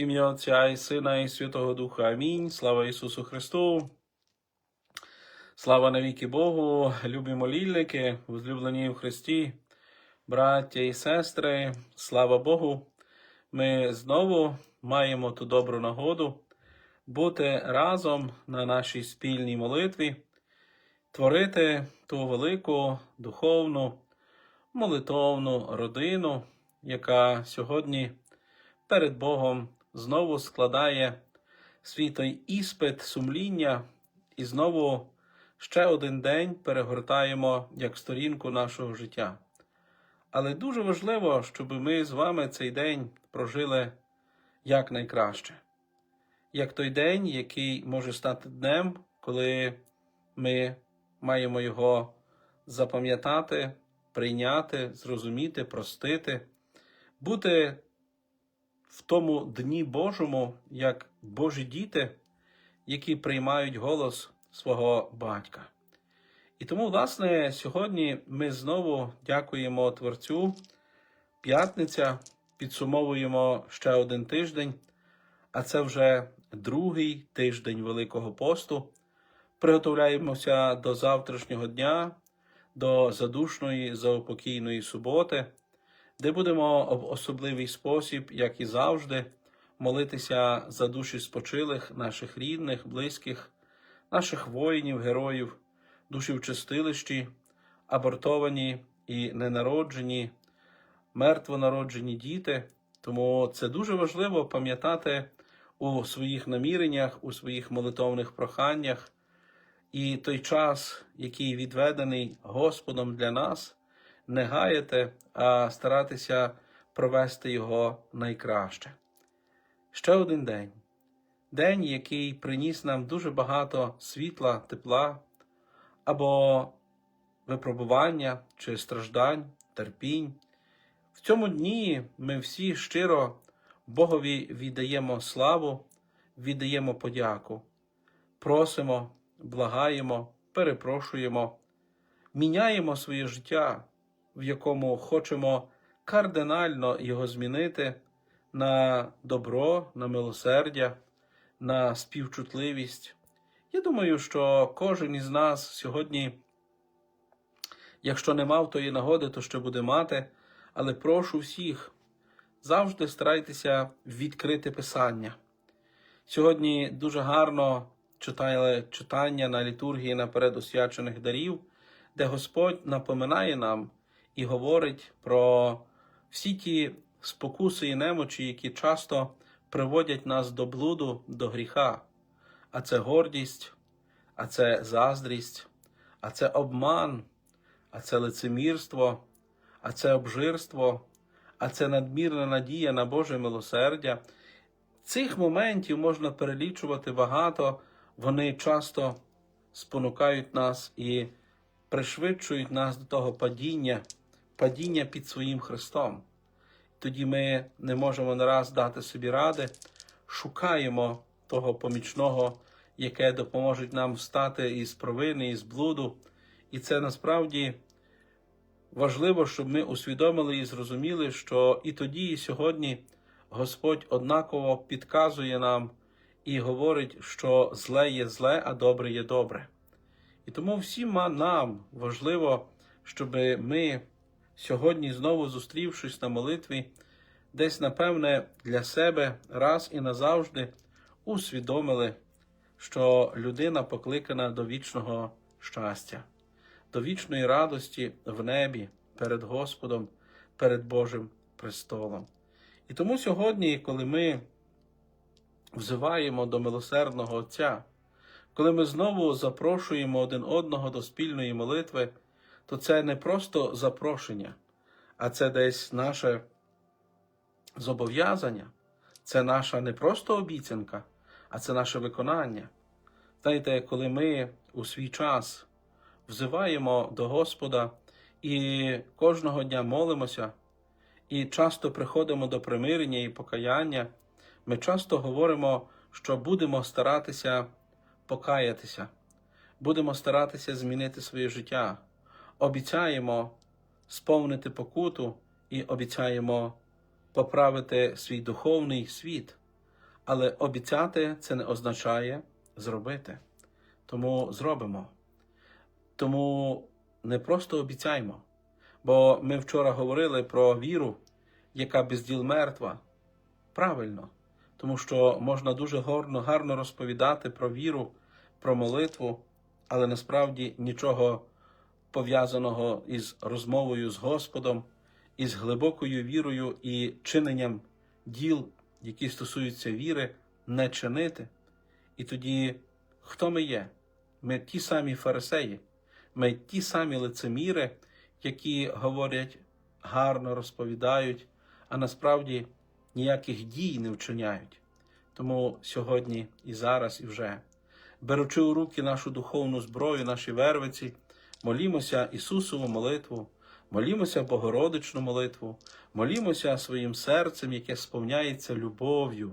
Ім'я Отця і Сина, і Святого Духа. Амінь. Слава Ісусу Христу. Слава навіки Богу, любі молільники, возлюблені в Христі, браття і сестри, слава Богу. Ми знову маємо ту добру нагоду бути разом на нашій спільній молитві, творити ту велику духовну, молитовну родину, яка сьогодні перед Богом знову складає свій той іспит сумління, і знову ще один день перегортаємо як сторінку нашого життя. Але дуже важливо, щоб ми з вами цей день прожили якнайкраще, як той день, який може стати днем, коли ми маємо його запам'ятати, прийняти, зрозуміти, простити, бути в тому дні Божому, як Божі діти, які приймають голос свого батька. І тому, власне, сьогодні ми знову дякуємо Творцю. П'ятниця, підсумовуємо ще один тиждень, а це вже другий тиждень Великого посту. Приготовляємося до завтрашнього дня, до задушної заупокійної суботи де будемо в особливий спосіб, як і завжди, молитися за душі спочилих, наших рідних, близьких, наших воїнів, героїв, душі в чистилищі, абортовані і ненароджені, мертвонароджені діти. Тому це дуже важливо пам'ятати у своїх наміреннях, у своїх молитовних проханнях. І той час, який відведений Господом для нас не гаяти, а старатися провести його найкраще. Ще один день. День, який приніс нам дуже багато світла, тепла або випробування чи страждань, терпінь. В цьому дні ми всі щиро Богові віддаємо славу, віддаємо подяку, просимо, благаємо, перепрошуємо, міняємо своє життя в якому хочемо кардинально його змінити на добро, на милосердя, на співчутливість. Я думаю, що кожен із нас сьогодні, якщо не мав тої нагоди, то що буде мати, але прошу всіх, завжди старайтеся відкрити Писання. Сьогодні дуже гарно читали читання на літургії наперед освячених дарів, де Господь напоминає нам, і говорить про всі ті спокуси і немочі, які часто приводять нас до блуду, до гріха. А це гордість, а це заздрість, а це обман, а це лицемірство, а це обжирство, а це надмірна надія на Боже милосердя. Цих моментів можна перелічувати багато, вони часто спонукають нас і пришвидшують нас до того падіння падіння під своїм Христом. Тоді ми не можемо не раз дати собі ради, шукаємо того помічного, яке допоможе нам встати із провини, із блуду. І це насправді важливо, щоб ми усвідомили і зрозуміли, що і тоді, і сьогодні Господь однаково підказує нам і говорить, що зле є зле, а добре є добре. І тому всім нам важливо, щоб ми сьогодні, знову зустрівшись на молитві, десь, напевне, для себе раз і назавжди усвідомили, що людина покликана до вічного щастя, до вічної радості в небі перед Господом, перед Божим престолом. І тому сьогодні, коли ми взиваємо до милосердного Отця, коли ми знову запрошуємо один одного до спільної молитви, то це не просто запрошення, а це десь наше зобов'язання, це наша не просто обіцянка, а це наше виконання. Знаєте, коли ми у свій час взиваємо до Господа і кожного дня молимося, і часто приходимо до примирення і покаяння, ми часто говоримо, що будемо старатися покаятися, будемо старатися змінити своє життя обіцяємо сповнити покуту і обіцяємо поправити свій духовний світ. Але обіцяти це не означає зробити. Тому зробимо. Тому не просто обіцяймо. Бо ми вчора говорили про віру, яка без діл мертва. Правильно, тому що можна дуже гарно, гарно розповідати про віру, про молитву, але насправді нічого пов'язаного із розмовою з Господом, із глибокою вірою і чиненням діл, які стосуються віри, не чинити. І тоді хто ми є? Ми ті самі фарисеї, ми ті самі лицеміри, які говорять гарно розповідають, а насправді ніяких дій не вчиняють. Тому сьогодні і зараз, і вже, беручи у руки нашу духовну зброю, наші вервиці, молімося Ісусову молитву, молімося Богородичну молитву, молімося своїм серцем, яке сповняється любов'ю,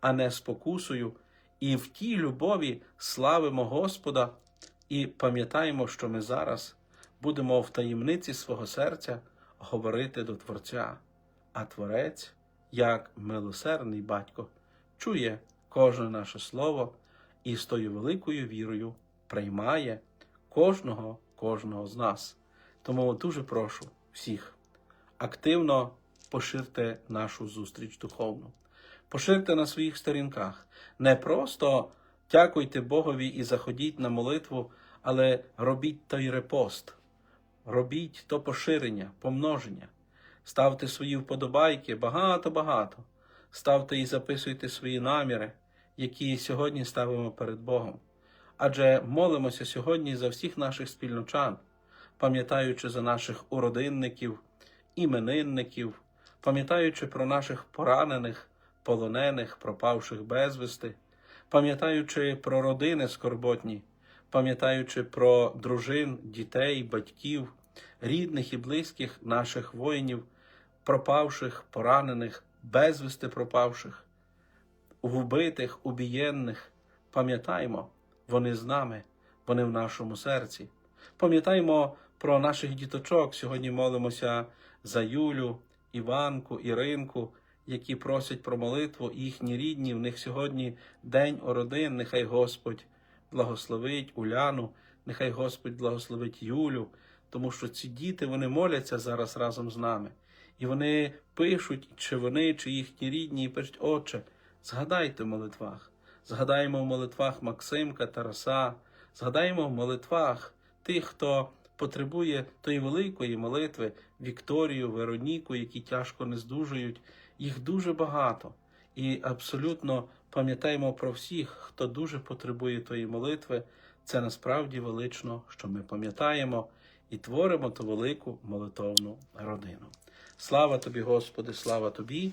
а не спокусою, і в тій любові славимо Господа і пам'ятаємо, що ми зараз будемо в таємниці свого серця говорити до Творця, а Творець, як милосердний батько, чує кожне наше слово і з тою великою вірою приймає кожного, кожного з нас. Тому дуже прошу всіх активно поширте нашу зустріч духовну. Поширте на своїх сторінках. Не просто дякуйте Богові і заходіть на молитву, але робіть той репост, робіть то поширення, помноження. Ставте свої вподобайки багато-багато. Ставте і записуйте свої наміри, які сьогодні ставимо перед Богом. Адже молимося сьогодні за всіх наших спільночан, пам'ятаючи за наших уродинників, іменинників, пам'ятаючи про наших поранених, полонених, пропавших безвісти, пам'ятаючи про родини скорботні, пам'ятаючи про дружин, дітей, батьків, рідних і близьких наших воїнів, пропавших, поранених, безвісти пропавших, вбитих, убієнних, пам'ятаймо, вони з нами, вони в нашому серці. Пам'ятаймо про наших діточок. Сьогодні молимося за Юлю, Іванку, Іринку, які просять про молитву, їхні рідні. В них сьогодні день ородин. Нехай Господь благословить Уляну, нехай Господь благословить Юлю, тому що ці діти вони моляться зараз разом з нами. І вони пишуть, чи вони, чи їхні рідні, і пишуть, Отче, згадайте в молитвах. Згадаємо в молитвах Максимка, Тараса, згадаємо в молитвах тих, хто потребує тої великої молитви, Вікторію, Вероніку, які тяжко не здужують. Їх дуже багато. І абсолютно пам'ятаємо про всіх, хто дуже потребує тої молитви. Це насправді велично, що ми пам'ятаємо і творимо ту велику молитовну родину. Слава тобі, Господи, слава тобі,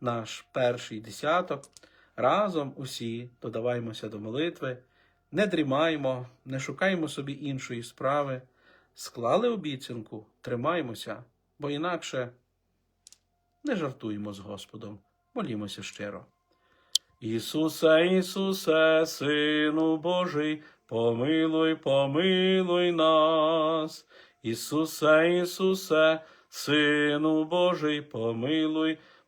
наш перший десяток. Разом усі додаваймося до молитви, не дрімаймо, не шукаймо собі іншої справи, склали обіцянку, тримаймося, бо інакше не жартуємо з Господом, молімося щиро. Ісусе, Ісусе, Сину Божий, помилуй, помилуй нас. Ісусе, Ісусе, Сину Божий, помилуй,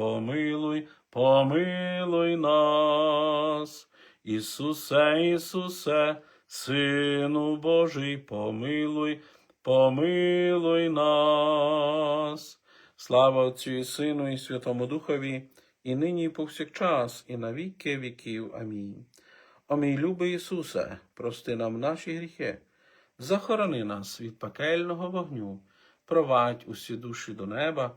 помилуй, помилуй нас. Ісусе, Ісусе, Сину Божий, помилуй, помилуй нас. Слава Отцю і Сину, і Святому Духові, і нині, і повсякчас, і на віки віків. Амінь. О мій любий Ісусе, прости нам наші гріхи, захорони нас від пекельного вогню, провадь усі душі до неба,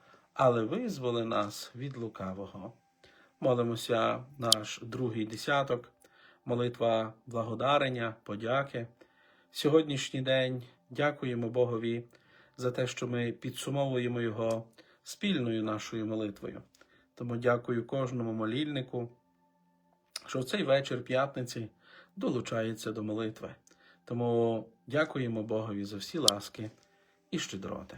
але визволи нас від лукавого. Молимося наш другий десяток, молитва благодарення, подяки. Сьогоднішній день дякуємо Богові за те, що ми підсумовуємо його спільною нашою молитвою. Тому дякую кожному молільнику, що в цей вечір п'ятниці долучається до молитви. Тому дякуємо Богові за всі ласки і щедроти.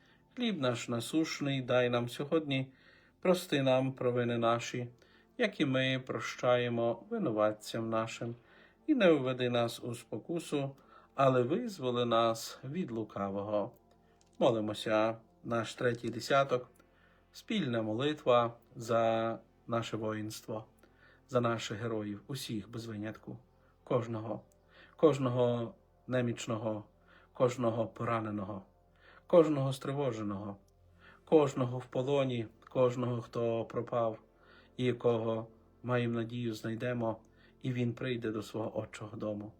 Хліб наш насушний дай нам сьогодні, прости нам провини наші, як і ми прощаємо винуватцям нашим, і не введи нас у спокусу, але визволи нас від лукавого. Молимося, наш третій десяток, спільна молитва за наше воїнство, за наших героїв, усіх без винятку, кожного, кожного немічного, кожного пораненого, кожного стривоженого, кожного в полоні, кожного, хто пропав, і якого маємо надію знайдемо, і він прийде до свого отчого дому.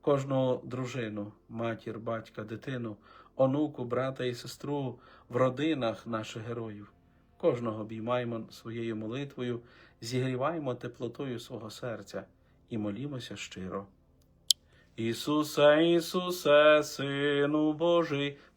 Кожну дружину, матір, батька, дитину, онуку, брата і сестру в родинах наших героїв. Кожного обіймаємо своєю молитвою, зігріваємо теплотою свого серця і молімося щиро. Ісусе, Ісусе, Сину Божий,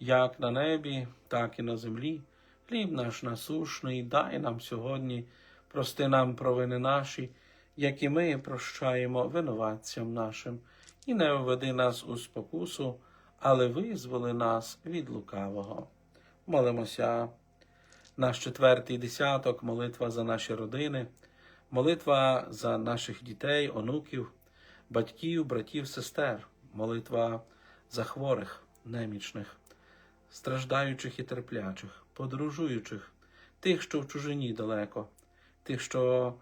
як на небі, так і на землі. Хліб наш насушний, дай нам сьогодні, прости нам провини наші, як і ми прощаємо винуватцям нашим, і не введи нас у спокусу, але визволи нас від лукавого. Молимося. Наш четвертий десяток, молитва за наші родини, молитва за наших дітей, онуків, батьків, братів, сестер, молитва за хворих, немічних, страждаючих і терплячих, подорожуючих, тих, що в чужині далеко, тих, що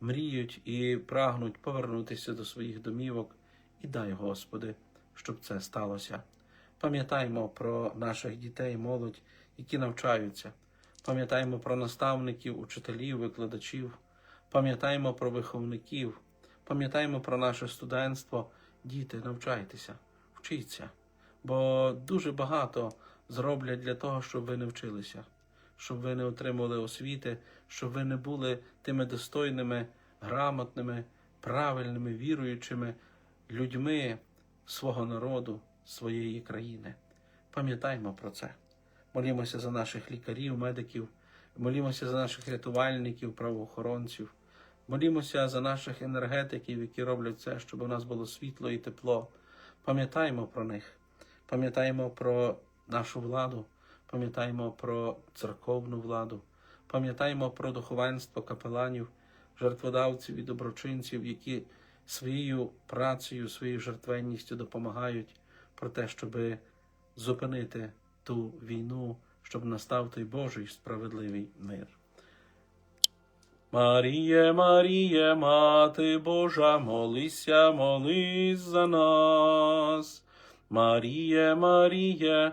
мріють і прагнуть повернутися до своїх домівок, і дай, Господи, щоб це сталося. Пам'ятаймо про наших дітей, молодь, які навчаються. Пам'ятаймо про наставників, учителів, викладачів. Пам'ятаймо про виховників. Пам'ятаймо про наше студентство. Діти, навчайтеся, вчіться. Бо дуже багато зроблять для того, щоб ви не вчилися, щоб ви не отримали освіти, щоб ви не були тими достойними, грамотними, правильними, віруючими людьми свого народу, своєї країни. Пам'ятаймо про це. Молімося за наших лікарів, медиків, молімося за наших рятувальників, правоохоронців, молімося за наших енергетиків, які роблять все, щоб у нас було світло і тепло. Пам'ятаймо про них, пам'ятаймо про нашу владу, пам'ятаймо про церковну владу, пам'ятаймо про духовенство капеланів, жертводавців і доброчинців, які своєю працею, своєю жертвенністю допомагають про те, щоб зупинити ту війну, щоб настав той Божий справедливий мир. Маріє, Маріє, Мати Божа, молися, молись за нас. Маріє, Маріє,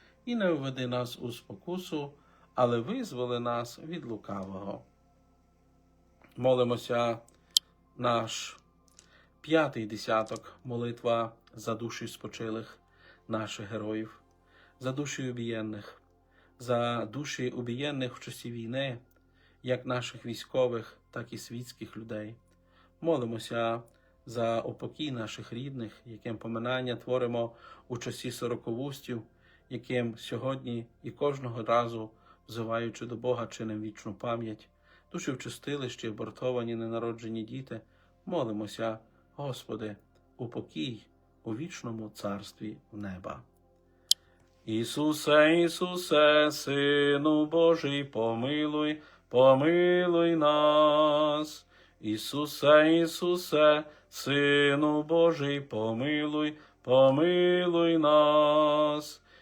і не введи нас у спокусу, але визволи нас від лукавого. Молимося наш п'ятий десяток, молитва за душі спочилих наших героїв, за душі убієнних, за душі убієнних в часі війни, як наших військових, так і світських людей. Молимося за упокій наших рідних, яким поминання творимо у часі сороковустів, яким сьогодні і кожного разу, взиваючи до Бога, чиним вічну пам'ять, душі в чистилищі, абортовані ненароджені діти, молимося, Господи, упокій у вічному царстві неба. Ісусе, Ісусе, Сину Божий, помилуй, помилуй нас. Ісусе, Ісусе, Сину Божий, помилуй, помилуй нас.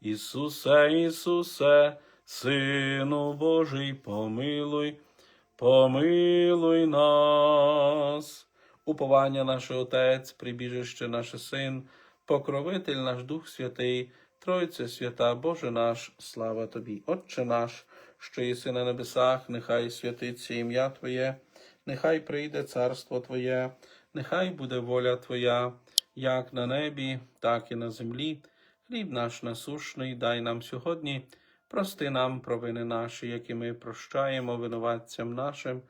Ісусе, Ісусе, Сину Божий, помилуй, помилуй нас. Уповання наше Отець, прибіжище наше Син, покровитель наш Дух Святий, Тройце свята, Боже наш, слава Тобі, Отче наш, що єси на небесах, нехай святиться ім'я Твоє, нехай прийде царство Твоє, нехай буде воля Твоя, як на небі, так і на землі. Хліб наш насушний дай нам сьогодні, прости нам провини наші, які ми прощаємо винуватцям нашим,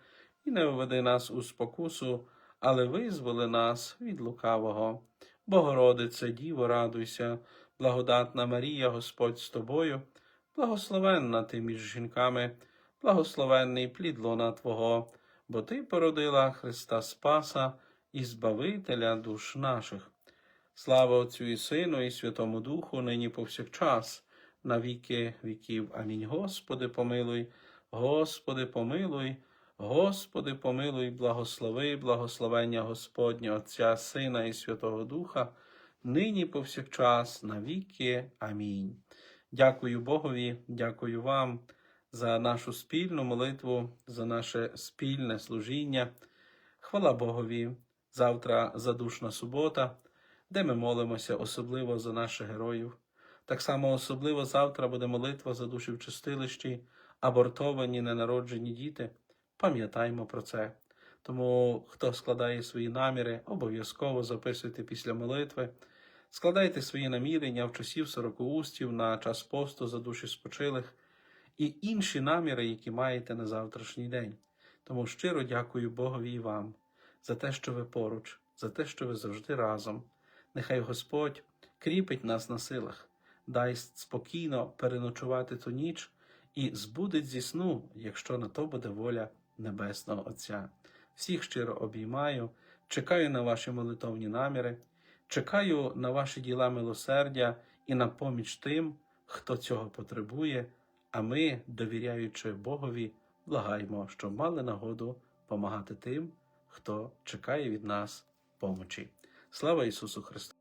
і не введи нас у спокусу, але визволи нас від лукавого. Богородице, Діво, радуйся, благодатна Марія, Господь з тобою, благословенна ти між жінками, благословенний плід лона Твого, бо Ти породила Христа Спаса і Збавителя душ наших. Слава Отцю і Сину, і Святому Духу, нині повсякчас, на віки віків. Амінь. Господи, помилуй, Господи, помилуй, Господи, помилуй, благослови, благословення Господня, Отця, Сина і Святого Духа, нині повсякчас, на віки. Амінь. Дякую Богові, дякую вам за нашу спільну молитву, за наше спільне служіння. Хвала Богові. Завтра задушна субота, де ми молимося особливо за наших героїв. Так само особливо завтра буде молитва за душі в чистилищі, абортовані ненароджені діти. Пам'ятаймо про це. Тому, хто складає свої наміри, обов'язково записуйте після молитви. Складайте свої намірення в часів сорокоустів на час посту за душі спочилих і інші наміри, які маєте на завтрашній день. Тому щиро дякую Богові і вам за те, що ви поруч, за те, що ви завжди разом. Нехай Господь кріпить нас на силах, дасть спокійно переночувати ту ніч і збудить зі сну, якщо на то буде воля Небесного Отця. Всіх щиро обіймаю, чекаю на ваші молитовні наміри, чекаю на ваші діла милосердя і на поміч тим, хто цього потребує, а ми, довіряючи Богові, благаємо, щоб мали нагоду помагати тим, хто чекає від нас помочі. Слава Ісусу Христу!